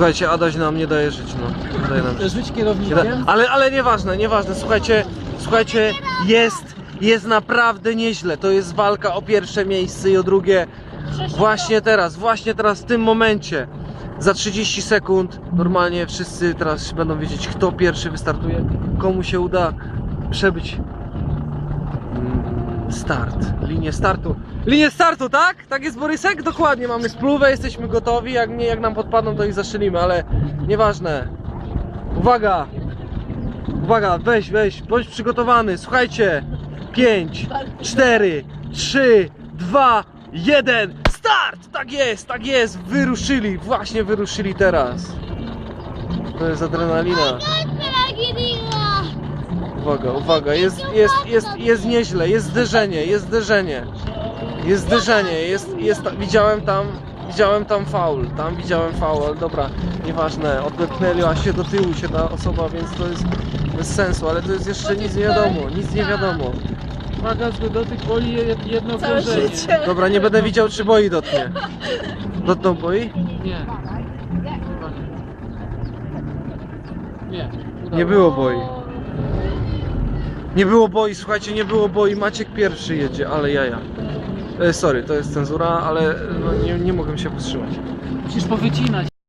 Słuchajcie, Adaś nam nie daje żyć, no. Nie daje nam żyć. Być Nie da... kierownikiem? ale, ale nieważne, nieważne. Słuchajcie, słuchajcie, jest, jest naprawdę nieźle. To jest walka o pierwsze miejsce i o drugie. Właśnie teraz, właśnie teraz, w tym momencie. Za 30 sekund normalnie wszyscy teraz będą wiedzieć, kto pierwszy wystartuje, komu się uda przebyć mm, start, linię startu. Linię startu, tak? Tak jest Borysek? Dokładnie, mamy spluwę, jesteśmy gotowi. Jak nie, jak nam podpadną, to ich zastrzylimy, ale nieważne. Uwaga! Uwaga, weź, weź, bądź przygotowany. Słuchajcie. 5, 4, 3, 2, 1. Start! Tak jest, tak jest. Wyruszyli, właśnie wyruszyli teraz. To jest adrenalina. Uwaga, uwaga, jest, jest, jest, jest nieźle, jest zderzenie, jest zderzenie. Jest zderzenie, jest, jest, widziałem tam, widziałem tam faul, tam widziałem faul, ale dobra, nieważne, odepchnęła się do tyłu się ta osoba, więc to jest bez sensu, ale to jest jeszcze nic nie wiadomo, nic nie wiadomo. Uwaga, zły dotyk boli je- jedno Całe okrążenie. życie. Dobra, nie będę widział czy boi dotknie. Dotknął boi? Nie. Chyba nie. Nie. udało Nie było boi. Nie było boi, słuchajcie, nie było boi, Maciek pierwszy jedzie, ale jaja. E, sorry, to jest cenzura, ale no, nie, nie mogłem się powstrzymać. Musisz powycinać.